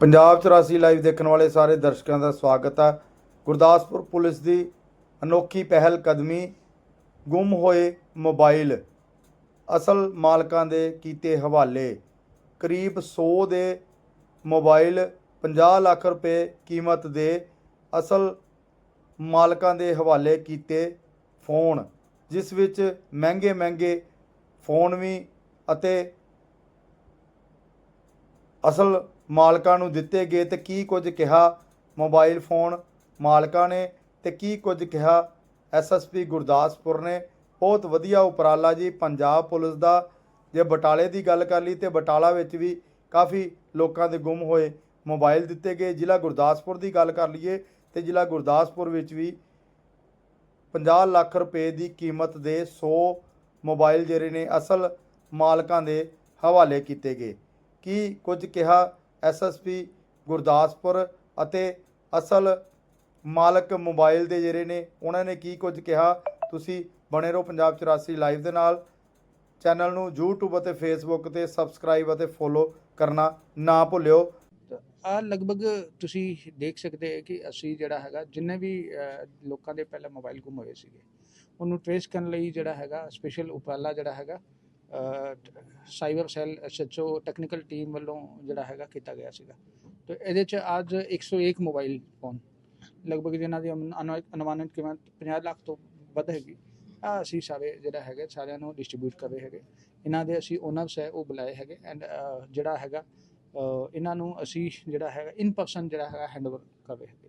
Punjab 84 live ਦੇਖਣ ਵਾਲੇ ਸਾਰੇ ਦਰਸ਼ਕਾਂ ਦਾ ਸਵਾਗਤ ਹੈ ਗੁਰਦਾਸਪੁਰ ਪੁਲਿਸ ਦੀ ਅਨੋਖੀ ਪਹਿਲ ਕਦਮੀ, ਗੁੰਮ ਹੋਏ ਮੋਬਾਈਲ, ਅਸਲ ਮਾਲਕਾਂ ਦੇ ਕੀਤੇ ਹਵਾਲੇ, ਕਰੀਬ 100 ਦੇ ਮੋਬਾਈਲ 50 ਲੱਖ ਰੁਪਏ ਕੀਮਤ ਦੇ ਅਸਲ ਮਾਲਕਾਂ ਦੇ ਹਵਾਲੇ ਕੀਤੇ ਫੋਨ, ਜਿਸ ਵਿੱਚ ਮਹਿੰਗੇ ਮਹਿੰਗੇ ਫੋਨ ਵੀ ਅਤੇ ਅਸਲ ਮਾਲਕਾਂ ਨੂੰ ਦਿੱਤੇ ਗਏ ਤੇ ਕੀ ਕੁਝ ਕਿਹਾ ਮੋਬਾਈਲ ਫੋਨ ਮਾਲਕਾਂ ਨੇ ਤੇ ਕੀ ਕੁਝ ਕਿਹਾ ਐਸਐਸਪੀ ਗੁਰਦਾਸਪੁਰ ਨੇ। ਬਹੁਤ ਵਧੀਆ ਉਪਰਾਲਾ ਜੀ, ਪੰਜਾਬ ਪੁਲਿਸ ਦਾ। ਜੇ ਬਟਾਲੇ ਦੀ ਗੱਲ ਕਰ ਲਈ ਤੇ ਬਟਾਲਾ ਵਿੱਚ ਵੀ ਕਾਫੀ ਲੋਕਾਂ ਦੇ ਗੁੰਮ ਹੋਏ ਮੋਬਾਈਲ ਦਿੱਤੇ ਗਏ। ਜ਼ਿਲ੍ਹਾ ਗੁਰਦਾਸਪੁਰ ਦੀ ਗੱਲ ਕਰ ਲਈਏ ਤੇ ਜ਼ਿਲ੍ਹਾ ਗੁਰਦਾਸਪੁਰ ਵਿੱਚ ਵੀ 50 ਲੱਖ ਰੁਪਏ ਦੀ ਕੀਮਤ ਦੇ 100 ਮੋਬਾਈਲ ਜਿਹੜੇ ਨੇ ਅਸਲ ਮਾਲਕਾਂ ਦੇ ਹਵਾਲੇ ਕੀਤੇ ਗਏ। ਕੀ ਕੁਝ ਕਿਹਾ ਐਸਐਸਪੀ ਗੁਰਦਾਸਪੁਰ ਅਤੇ ਅਸਲ ਮਾਲਕ ਮੋਬਾਈਲ ਦੇ ਜਿਹੜੇ ਨੇ, ਉਹਨਾਂ ਨੇ ਕੀ ਕੁਝ ਕਿਹਾ? ਤੁਸੀਂ ਬਣੇ ਰਹੋ ਪੰਜਾਬ 84 ਲਾਈਵ ਦੇ ਨਾਲ। ਚੈਨਲ ਨੂੰ YouTube ਅਤੇ Facebook ਤੇ ਸਬਸਕ੍ਰਾਈਬ ਅਤੇ ਫੋਲੋ ਕਰਨਾ ਨਾ ਭੁੱਲਿਓ। ਆ ਲਗਭਗ ਤੁਸੀਂ ਦੇਖ ਸਕਦੇ ਹੋ ਕਿ ਅਸੀਂ ਜਿਹੜਾ ਹੈਗਾ, ਜਿੰਨੇ ਵੀ ਲੋਕਾਂ ਦੇ ਪਹਿਲਾਂ ਮੋਬਾਈਲ ਗੁੰਮ ਹੋਏ ਸੀਗੇ, ਉਹਨੂੰ ਟ੍ਰੇਸ ਕਰਨ ਲਈ ਜਿਹੜਾ ਹੈਗਾ ਸਪੈਸ਼ਲ ਉਪਰਾਲਾ ਜਿਹੜਾ ਹੈਗਾ cyber cell SHO technical team ਵੱਲੋਂ ਜਿਹੜਾ ਹੈਗਾ ਕੀਤਾ ਗਿਆ ਸੀਗਾ। ਤੇ ਇਹਦੇ ਚ ਅੱਜ 101 ਮੋਬਾਈਲ ਫੋਨ ਲਗਭਗ ਜਿਨ੍ਹਾਂ ਦੀ ਅਨੁ- ਅਨੁ- ਅਨੁਮਾਨਿਤ ਕੀਮਤ 50 ਲੱਖ ਤੋਂ ਵੱਧ ਹੈਗੀ। ਆ ਅਸੀਂ ਸਾਰੇ ਜਿਹੜਾ ਹੈਗੇ, ਸਾਰਿਆਂ ਨੂੰ ਡਿਸਟ੍ਰੀਬਿਊਟ ਕਰ ਰਹੇ ਹੈਗੇ। ਇਹਨਾਂ ਦੇ ਅਸੀਂ ਓਨਰਸ ਹੈ, ਉਹ ਬੁਲਾਏ ਹੈਗੇ ਐਂਡ ਜਿਹੜਾ ਹੈਗਾ ਇਹਨਾਂ ਨੂੰ ਅਸੀਂ ਜਿਹੜਾ ਹੈਗਾ ਇਨ ਪਰਸਨ ਜਿਹੜਾ ਹੈਗਾ ਹੈਂਡਓਵਰ ਕਰ ਰਹੇ ਹੈਗੇ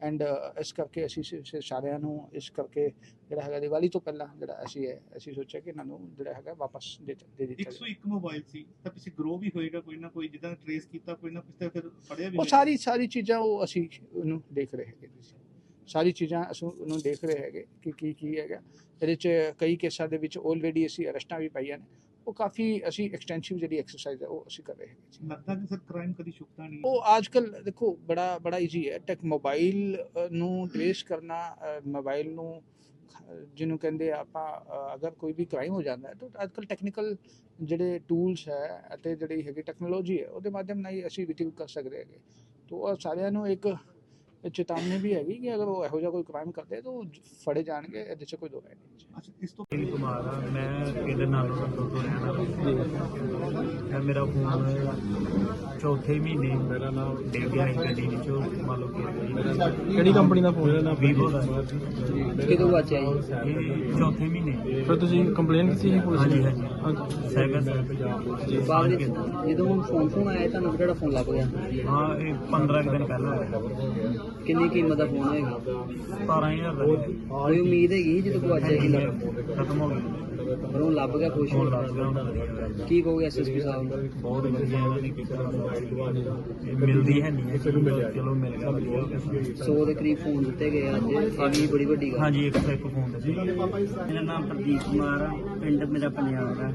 ਐਂਡ ਇਸ ਕਰਕੇ ਅਸੀਂ ਸਾਰਿਆਂ ਨੂੰ ਇਸ ਕਰਕੇ ਜਿਹੜਾ ਹੈਗਾ ਦੀਵਾਲੀ ਤੋਂ ਪਹਿਲਾਂ ਜਿਹੜਾ ਅਸੀਂ ਹੈ ਅਸੀਂ ਸੋਚਿਆ ਕਿ ਇਹਨਾਂ ਨੂੰ ਜਿਹੜਾ ਹੈਗਾ ਵਾਪਸ ਦੇ ਦੇ ਦਿੱਤਾ ਜਾਵੇ 101 ਮੋਬਾਈਲ ਸੀ ਤਾਂ ਪਿੱਛੇ ਗਰੋ ਵੀ ਹੋਏਗਾ ਕੋਈ ਨਾ ਕੋਈ ਜਿੱਦਾਂ ਟ੍ਰੇਸ ਕੀਤਾ ਕੋਈ ਨਾ ਕਿਸੇ ਫਿਰ ਫੜਿਆ ਵੀ ਉਹ। ਸਾਰੀ ਸਾਰੀ ਚੀਜ਼ਾਂ ਉਹ ਅਸੀਂ ਉਹਨੂੰ ਦੇਖ ਰਹੇ ਹੈਗੇ ਤੁਸੀਂ ਸਾਰੀ ਚੀਜ਼ਾਂ ਅਸੀਂ ਉਹਨੂੰ ਦੇਖ ਰਹੇ ਹੈਗੇ ਕਿ ਕੀ ਕੀ ਹੈਗਾ। ਇਹਦੇ ਚ ਕਈ ਕੇਸਾਂ ਦੇ ਵਿੱਚ ਆਲਰੇਡੀ ਅਸੀਂ ਅਰੈਸਟਾਂ ਵੀ ਪਾਈਆਂ ਨੇ। ਉਹ ਕਾਫੀ ਅਸੀਂ ਐਕਸਟੈਂਸਿਵ ਜਿਹੜੀ ਐਕਸਰਸਾਈਜ਼ ਹੈ ਉਹ ਅਸੀਂ ਕਰ ਰਹੇ ਹੈਗੇ ਜੀ। ਲੱਗਦਾ ਕਿ ਸਰ ਕ੍ਰਾਈਮ ਕਦੀ ਛੁਪਦਾ ਨਹੀਂ ਉਹ ਅੱਜਕੱਲ ਦੇਖੋ ਬੜਾ ਬੜਾ ਈਜ਼ੀ ਹੈ। ਟੈਕ ਮੋਬਾਈਲ ਨੂੰ ਟ੍ਰੇਸ ਕਰਨਾ ਮੋਬਾਈਲ ਨੂੰ ਜਿਹਨੂੰ ਕਹਿੰਦੇ ਆਪਾਂ ਅਗਰ ਕੋਈ ਵੀ ਕ੍ਰਾਈਮ ਹੋ ਜਾਂਦਾ ਹੈ ਤਾਂ ਅੱਜਕੱਲ ਟੈਕਨੀਕਲ ਜਿਹੜੇ ਟੂਲਸ ਹੈ ਅਤੇ ਜਿਹੜੀ ਹੈਗੀ ਟੈਕਨੋਲੋਜੀ ਹੈ ਉਹਦੇ ਮਾਧਿਅਮ ਨਾਲ ਹੀ ਅਸੀਂ ਰਿਟਿਵ ਕਰ ਸਕਦੇ ਹੈਗੇ। ਤਾਂ ਸਾਰਿਆਂ ਨੂੰ ਇੱਕ ਚੇਤਾਵਨੀ ਵੀ ਹੈਗੀ ਕਿ ਅਗਰ ਉਹ ਇਹੋ ਜਿਹਾ ਕੋਈ ਕ੍ਰਾਈਮ ਕਰਦੇ ਤਾਂ ਉਹ ਫੜੇ ਜਾਣਗੇ ਇਹਦੇ 'ਚ ਕੋਈ ਦੋ ਰਾਏ ਨਹੀਂ ਜੀ ਅੱਛਾ ਇਸ ਤੋਂ ਅਨਿਲ ਕੁਮਾਰ ਆ ਮੈਂ ਪਿੰਡ ਨਾਲੋਂ ਤੋਂ ਤੋਂ ਰਹਿਣਾ ਇਹ ਮੇਰਾ ਫੋਨ ਚੌਥੇ ਮਹੀਨੇ ਮੇਰਾ ਨਾਮ ਡਿੱਗ ਗਿਆ ਸੀ ਗੱਡੀ ਵਿੱਚੋਂ ਮੰਨ ਲਓ ਕਿ ਕਿਹੜੀ ਕੰਪਨੀ ਦਾ ਫੋਨ ਹੈ? ਵੀਵੋ ਦਾ। ਕਿਦੋਂ ਬਚਿਆ ਜੀ ਇਹ ਚੌਥੇ ਮਹੀਨੇ। ਫਿਰ ਤੁਸੀਂ ਕੰਪਲੇਨ ਕੀਤੀ ਸੀ ਪੁਲਿਸ ਹਾਂਜੀ ਨੂੰ ਹਾਂਜੀ ਸਾਈਬਰ ਬਾਅਦ ਵਿੱਚ ਜਦੋਂ ਫੋਨ ਫੋਨ ਆਇਆ ਤੁਹਾਨੂੰ ਕਿਹੜਾ ਫੋਨ ਲੱਭ ਗਿਆ? ਹਾਂ ਇਹ 15 ਕੁ ਦਿਨ ਪਹਿਲਾਂ ਹੋਇਆ ਕਿੰਨੀ ਕੀਮਤ ਦਾ ਫੋਨ ਹੋਏਗਾ 17000 ਦਾ ਕੋਈ ਉਮੀਦ ਹੈਗੀ ਜਦੋਂ ਕੋ ਅੱਜ ਕਿੰਨਾ ਖਤਮ ਹੋ ਗਿਆ ਪਰ ਉਹ ਲੱਭ ਗਿਆ ਖੁਸ਼ ਹੋ ਗਿਆ। ਦਾ। ਕੀ ਕਹੋਗੇ ਐਸਐਸਪੀ ਸਾਹਿਬ ਨੂੰ? ਬਹੁਤ ਵਧੀਆ ਇਹਨਾਂ ਨੇ ਕੀਤਾ ਮਿਲਦੀ ਹੈ ਨਹੀਂ ਚਲੋ ਚਲੋ ਮਿਲ ਗਿਆ। ਵਧੀਆ ਹੋ ਗਿਆ। 100 ਦੇ ਕਰੀਬ ਫੋਨ ਦਿੱਤੇ ਗਏ ਅੱਜ। ਇਹ ਵੀ ਬੜੀ ਵੱਡੀ ਗੱਲ ਹਾਂਜੀ ਇੱਕ ਇੱਕ ਫੋਨ ਦੇ ਮੇਰਾ ਨਾਮ ਪ੍ਰਦੀਪ ਕੁਮਾਰ ਆ। ਪਿੰਡ ਮੇਰਾ ਪੰਜਾਬ ਆ।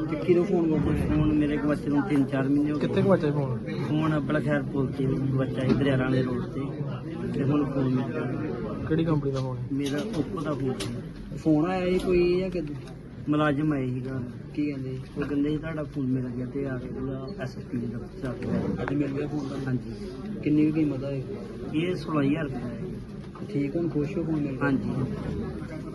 ਤੇ ਕਿਹਦੋਂ ਫੋਨ ਹੋਇਆ ਫੋਨ ਮੇਰੇ ਕੋਲ ਬੱਚੇ ਨੂੰ 3-4 ਮਹੀਨੇ ਹੋ ਗਏ। ਕਿੱਥੇ ਗਵਾਚਿਆ ਫੋਨ ਫੋਨ ਆਪਣਾ ਖੈਰ ਪੁੱਲ ਤੇ ਬੱਚਾ ਇਧਰ ਦੇ ਰੋਡ ਤੇ। ਤੇ ਹੁਣ ਫੋਨ ਕਿਹੜੀ ਕੰਪਨੀ ਦਾ ਫੋਨ ਹੈ? ਮੇਰਾ ਓਪੋ ਦਾ ਫੋਨ ਸੀ। ਫੋਨ ਆਇਆ ਜੀ ਕੋਈ ਜਾਂ ਕਿ ਮੁਲਾਜ਼ਮ ਆਏ ਸੀਗਾ ਕੀ ਕਹਿੰਦੇ ਜੀ? ਉਹ ਕਹਿੰਦੇ ਸੀ ਤੁਹਾਡਾ ਫੋਨ ਮਿਲ ਗਿਆ ਤੇ ਆ ਕੇ ਉਹਦਾ ਐਸਐਸਪੀ ਦਾ ਜਾ ਕੇ ਅੱਜ ਮਿਲ ਗਿਆ ਫੋਨ ਹਾਂਜੀ। ਕਿੰਨੀ ਕੁ ਕੀਮਤ ਹੋਏਗੀ ਇਹ? 16000 ਰੁਪਏ ਦਾ ਹੈ। ਠੀਕ ਹੁਣ ਖੁਸ਼ ਹੋ ਫੋਨ ਮਿਲ ਗਿਆ। ਹਾਂਜੀ।